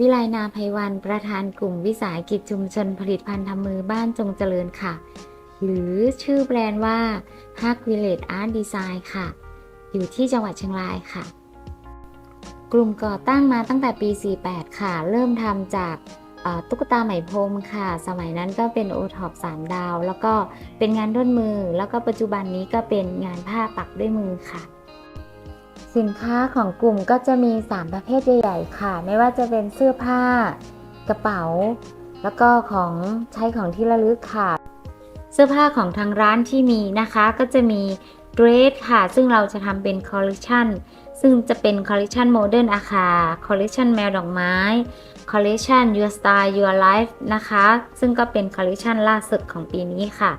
วิไลนาภัยวันประธานกลุ่มวิสาหกิจชุมชนผลิตภัณฑ์ทำมือบ้านจงเจริญค่ะ หรือชื่อแบรนด์ว่า Hug Village Art Design ค่ะ อยู่ที่จังหวัดเชียงรายค่ะ กลุ่มก่อตั้งมาตั้งแต่ปี 48 ค่ะ เริ่มทำจากตุ๊กตาไหมพรมค่ะ สมัยนั้นก็เป็นโอท็อป3ดาว แล้วก็เป็นงานด้นมือ แล้วก็ปัจจุบันนี้ก็เป็นงานผ้าปักด้วยมือค่ะ สินค้าของกลุ่มก็จะมี 3 ประเภทใหญ่ๆค่ะ ไม่ว่าจะเป็นเสื้อผ้า กระเป๋า แล้วก็ของใช้ของที่ระลึกค่ะ เสื้อผ้าของทางร้านที่มีนะคะก็จะมีเดรสค่ะ ซึ่งเราจะทำเป็นคอลเล t ชันซึ่งจะเป็นคอลเล t ชันโมเดิร์นอาคาคอลเล t ชันแมวดอกไม้คอลเล t ชัน Your Style Your Life นะคะ ซึ่งก็เป็นคอลเล t ชันล่าสุดของปีนี้ค่ะ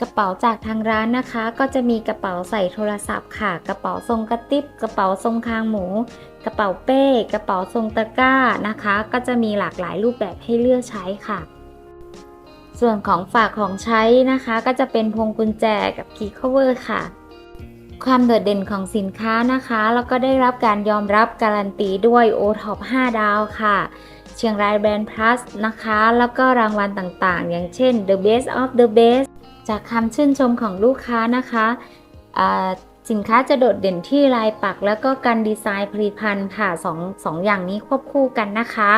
กระเป๋าจากทางร้านนะคะ ก็จะมีกระเป๋าใส่โทรศัพท์ค่ะ กระเป๋าทรงกระติบกระเป๋าทรงคางหมู กระเป๋าเป้ กระเป๋าทรงตะกร้านะคะ ก็จะมีหลากหลายรูปแบบให้เลือกใช้ค่ะ ส่วนของฝากของใช้นะคะ ก็จะเป็นพวงกุญแจกับคีย์ cover ค่ะ ความโดดเด่นของสินค้านะคะ แล้วก็ได้รับการยอมรับการันตีด้วย o t o p 5 ดาวค่ะเชียงรายแบรนด์ plus นะคะ แล้วก็รางวัลต่างๆ อย่างเช่น the best of the best จากคำชื่นชมของลูกค้านะคะสินค้าจะโดดเด่นที่ลายปัก แล้วก็การดีไซน์ผลิตภัณฑ์ค่ะสองสองอย่างนี้ควบคู่กันนะคะ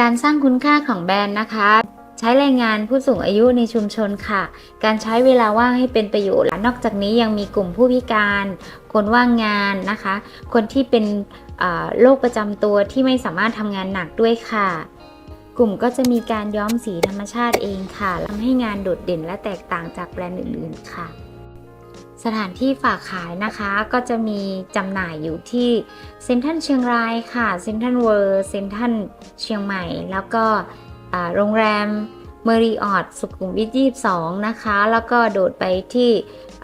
การสร้างคุณค่าของแบรนด์นะคะ ใช้แรงงานผู้สูงอายุในชุมชนค่ะ การใช้เวลาว่างให้เป็นประโยชน์และนอกจากนี้ยังมีกลุ่มผู้พิการ คนว่างงานนะคะ คนที่เป็นโรคประจำตัวที่ไม่สามารถทำงานหนักด้วยค่ะ กลุ่มก็จะมีการย้อมสีธรรมชาติเองค่ะทำให้งานโดดเด่นและแตกต่างจากแบรนด์อื่น ๆ ค่ะ สถานที่ฝากขายนะคะก็จะมีจำหน่ายอยู่ที่เซ็นทรัลเชียงรายค่ะเซ็นทรัลเวิร์เซ็นทรัลเชียงใหม่ แล้วก็โรงแรมเมอริออทสุขุมวิท 22 นะคะ แล้วก็โดดไปที่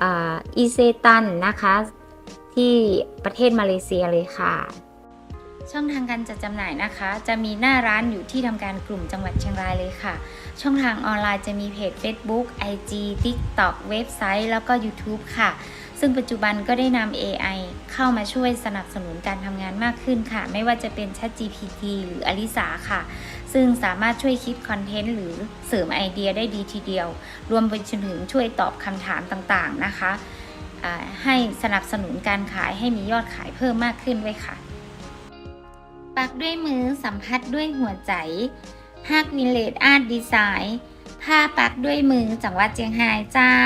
อีเซตันนะคะ ที่ประเทศมาเลเซียเลยค่ะ ช่องทางการจัดจำหน่ายนะคะ จะมีหน้าร้านอยู่ที่ทำการกลุ่มจังหวัดเชียงรายเลยค่ะ ช่องทางออนไลน์จะมีเพจ Facebook IG TikTok เว็บไซต์ แล้วก็ YouTube ค่ะ ซึ่งปัจจุบันก็ได้นำ AI เข้ามาช่วยสนับสนุนการทำงานมากขึ้นค่ะ ไม่ว่าจะเป็น ChatGPT หรือ Alisa ค่ะ ซึ่งสามารถช่วยคิดคอนเทนต์หรือเสริมไอเดียได้ดีทีเดียว รวมไปจนถึงช่วยตอบคำถามต่างๆนะคะให้สนับสนุนการขายให้มียอดขายเพิ่มมากขึ้นด้วยค่ะ ปักด้วยมือสัมผัสด้วยหัวใจฮักวิเลตอาร์ตดีไซน์ผ้าปักด้วยมือจังหวัดเจียงไฮ้เจ้า